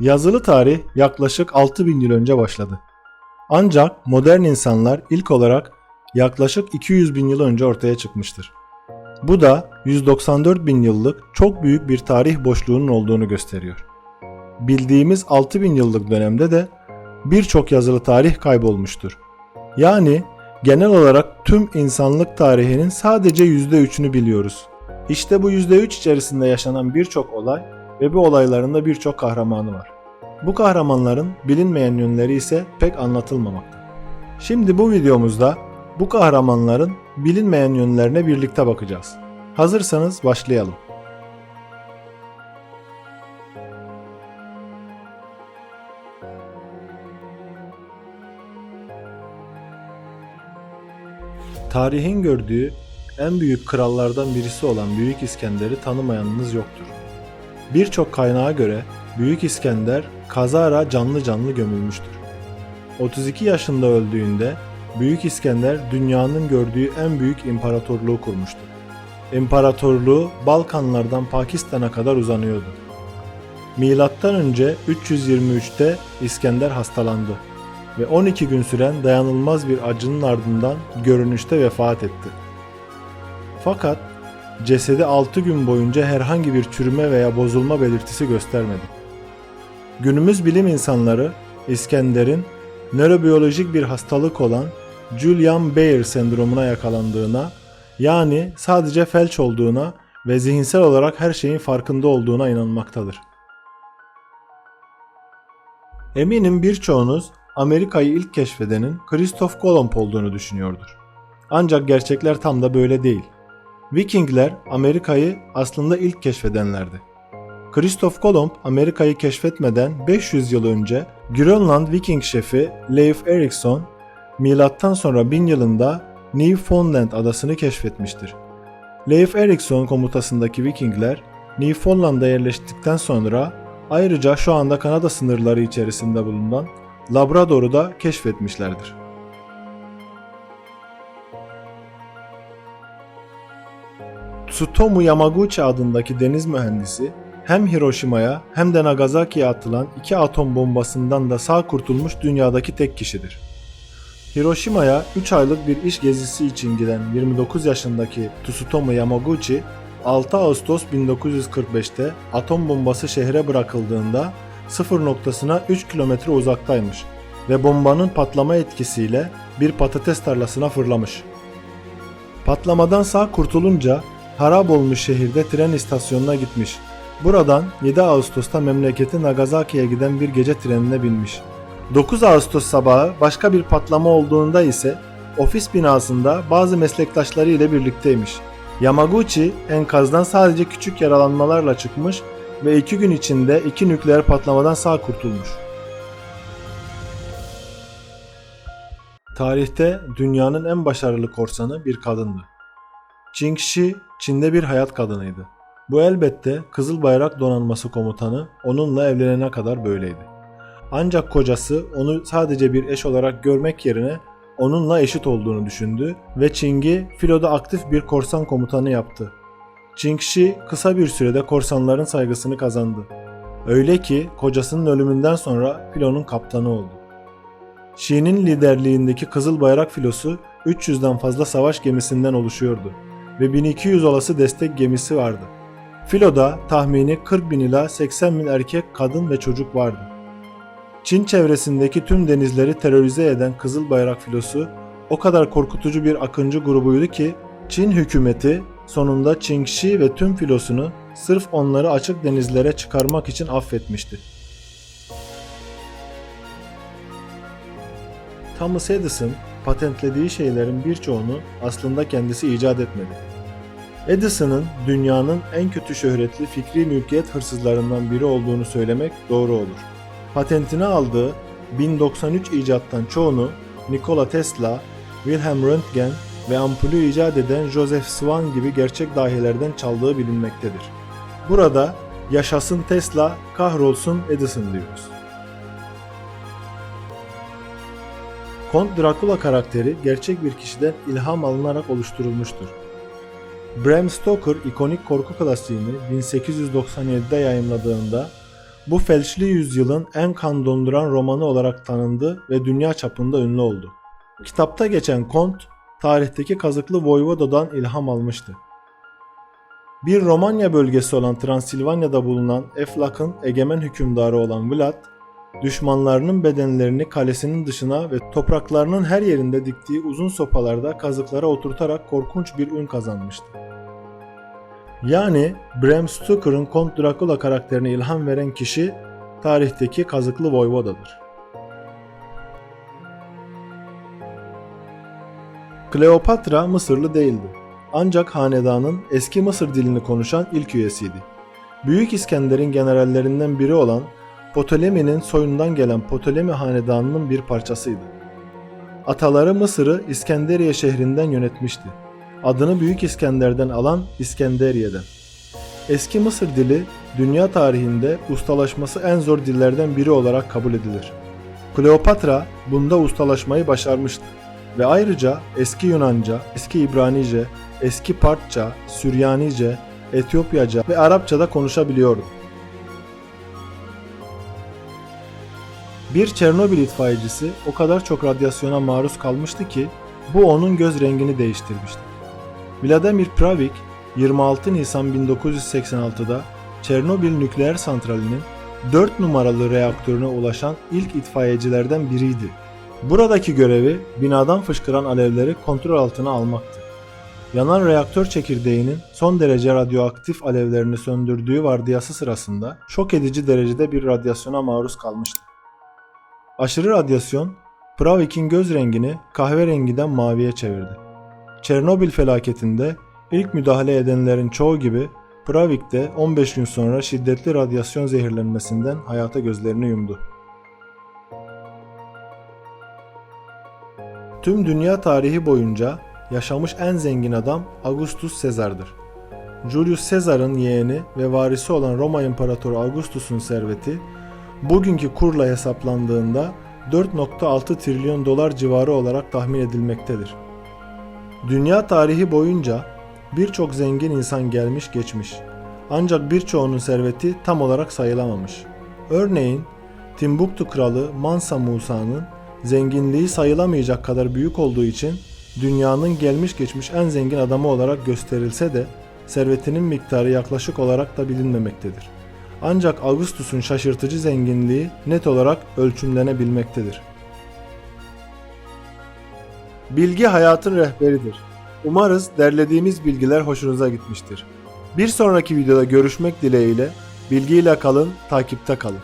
Yazılı tarih yaklaşık 6000 yıl önce başladı. Ancak modern insanlar ilk olarak yaklaşık 200 bin yıl önce ortaya çıkmıştır. Bu da 194 bin yıllık çok büyük bir tarih boşluğunun olduğunu gösteriyor. Bildiğimiz 6000 yıllık dönemde de birçok yazılı tarih kaybolmuştur. Yani genel olarak tüm insanlık tarihinin sadece %3'ünü biliyoruz. İşte bu %3 içerisinde yaşanan birçok olay ve bu olayların da birçok kahramanı var. Bu kahramanların bilinmeyen yönleri ise pek anlatılmamakta. Şimdi bu videomuzda bu kahramanların bilinmeyen yönlerine birlikte bakacağız. Hazırsanız başlayalım. Tarihin gördüğü en büyük krallardan birisi olan Büyük İskender'i tanımayanınız yoktur. Birçok kaynağa göre Büyük İskender kazara canlı canlı gömülmüştür. 32 yaşında öldüğünde Büyük İskender dünyanın gördüğü en büyük imparatorluğu kurmuştu. İmparatorluğu Balkanlardan Pakistan'a kadar uzanıyordu. Milattan önce 323'te İskender hastalandı ve 12 gün süren dayanılmaz bir acının ardından görünüşte vefat etti. Fakat cesedi 6 gün boyunca herhangi bir çürüme veya bozulma belirtisi göstermedi. Günümüz bilim insanları İskender'in nörobiyolojik bir hastalık olan Julian-Bayer sendromuna yakalandığına, yani sadece felç olduğuna ve zihinsel olarak her şeyin farkında olduğuna inanmaktadır. Eminim birçoğunuz Amerika'yı ilk keşfedenin Christoph Kolomb olduğunu düşünüyordur. Ancak gerçekler tam da böyle değil. Vikingler Amerika'yı aslında ilk keşfedenlerdi. Christoph Kolomb Amerika'yı keşfetmeden 500 yıl önce Grönland Viking şefi Leif Erikson milattan sonra 1000 yılında Newfoundland adasını keşfetmiştir. Leif Erikson komutasındaki Vikingler Newfoundland'a yerleştikten sonra ayrıca şu anda Kanada sınırları içerisinde bulunan Labrador'u da keşfetmişlerdir. Tsutomu Yamaguchi adındaki deniz mühendisi hem Hiroşima'ya hem de Nagasaki'ye atılan iki atom bombasından da sağ kurtulmuş dünyadaki tek kişidir. Hiroşima'ya 3 aylık bir iş gezisi için giden 29 yaşındaki Tsutomu Yamaguchi 6 Ağustos 1945'te atom bombası şehre bırakıldığında sıfır noktasına 3 kilometre uzaktaymış ve bombanın patlama etkisiyle bir patates tarlasına fırlamış. Patlamadan sağ kurtulunca harap olmuş şehirde tren istasyonuna gitmiş. Buradan 7 Ağustos'ta memleketi Nagasaki'ye giden bir gece trenine binmiş. 9 Ağustos sabahı başka bir patlama olduğunda ise ofis binasında bazı meslektaşları ile birlikteymiş. Yamaguchi enkazdan sadece küçük yaralanmalarla çıkmış ve 2 gün içinde iki nükleer patlamadan sağ kurtulmuş. Tarihte dünyanın en başarılı korsanı bir kadındı. Jingxi Çin'de bir hayat kadınıydı. Bu elbette Kızıl Bayrak Donanması komutanı onunla evlenene kadar böyleydi. Ancak kocası onu sadece bir eş olarak görmek yerine onunla eşit olduğunu düşündü ve Çing'i filoda aktif bir korsan komutanı yaptı. Jingxi kısa bir sürede korsanların saygısını kazandı. Öyle ki kocasının ölümünden sonra filonun kaptanı oldu. Xi'nin liderliğindeki Kızıl Bayrak filosu 300'den fazla savaş gemisinden oluşuyordu ve 1200 olası destek gemisi vardı. Filoda tahmini 40 bin ila 80 bin erkek, kadın ve çocuk vardı. Çin çevresindeki tüm denizleri terörize eden Kızıl Bayrak filosu o kadar korkutucu bir akıncı grubuydu ki Çin hükümeti sonunda Qingxi ve tüm filosunu sırf onları açık denizlere çıkarmak için affetmişti. Thomas Edison patentlediği şeylerin birçoğunu aslında kendisi icat etmedi. Edison'ın dünyanın en kötü şöhretli fikri mülkiyet hırsızlarından biri olduğunu söylemek doğru olur. Patentini aldığı 1093 icattan çoğunu Nikola Tesla, Wilhelm Röntgen ve ampulü icat eden Joseph Swan gibi gerçek dahilerden çaldığı bilinmektedir. Burada yaşasın Tesla, kahrolsun Edison diyoruz. Kont Dracula karakteri gerçek bir kişiden ilham alınarak oluşturulmuştur. Bram Stoker ikonik korku klasiğini 1897'de yayımladığında bu felçli yüzyılın en kan donduran romanı olarak tanındı ve dünya çapında ünlü oldu. Kitapta geçen kont, tarihteki kazıklı Voyvoda'dan ilham almıştı. Bir Romanya bölgesi olan Transilvanya'da bulunan Eflak'ın egemen hükümdarı olan Vlad, düşmanlarının bedenlerini kalesinin dışına ve topraklarının her yerinde diktiği uzun sopalarda kazıklara oturtarak korkunç bir ün kazanmıştı. Yani Bram Stoker'ın Kont Dracula karakterine ilham veren kişi tarihteki kazıklı Voyvoda'dır. Kleopatra Mısırlı değildi. Ancak hanedanın eski Mısır dilini konuşan ilk üyesiydi. Büyük İskender'in generallerinden biri olan Ptolemy'nin soyundan gelen Ptolemy hanedanının bir parçasıydı. Ataları Mısır'ı İskenderiye şehrinden yönetmişti. Adını Büyük İskender'den alan İskenderiye'den. Eski Mısır dili dünya tarihinde ustalaşması en zor dillerden biri olarak kabul edilir. Kleopatra bunda ustalaşmayı başarmıştı ve ayrıca eski Yunanca, eski İbranice, eski Partça, Süryanice, Etiyopyaca ve Arapça da konuşabiliyordu. Bir Çernobil itfaiyecisi o kadar çok radyasyona maruz kalmıştı ki bu onun göz rengini değiştirmişti. Vladimir Pravik 26 Nisan 1986'da Çernobil nükleer santralinin 4 numaralı reaktörüne ulaşan ilk itfaiyecilerden biriydi. Buradaki görevi binadan fışkıran alevleri kontrol altına almaktı. Yanan reaktör çekirdeğinin son derece radyoaktif alevlerini söndürdüğü vardiyası sırasında şok edici derecede bir radyasyona maruz kalmıştı. Aşırı radyasyon Pravik'in göz rengini kahverengiden maviye çevirdi. Çernobil felaketinde ilk müdahale edenlerin çoğu gibi Pravik de 15 gün sonra şiddetli radyasyon zehirlenmesinden hayata gözlerini yumdu. Tüm dünya tarihi boyunca yaşamış en zengin adam Augustus Caesar'dır. Julius Caesar'ın yeğeni ve varisi olan Roma İmparatoru Augustus'un serveti bugünkü kurla hesaplandığında 4.6 trilyon dolar civarı olarak tahmin edilmektedir. Dünya tarihi boyunca birçok zengin insan gelmiş geçmiş. Ancak birçoğunun serveti tam olarak sayılamamış. Örneğin Timbuktu kralı Mansa Musa'nın zenginliği sayılamayacak kadar büyük olduğu için dünyanın gelmiş geçmiş en zengin adamı olarak gösterilse de servetinin miktarı yaklaşık olarak da bilinmemektedir. Ancak Augustus'un şaşırtıcı zenginliği net olarak ölçümlenebilmektedir. Bilgi hayatın rehberidir. Umarız derlediğimiz bilgiler hoşunuza gitmiştir. Bir sonraki videoda görüşmek dileğiyle bilgiyle kalın, takipte kalın.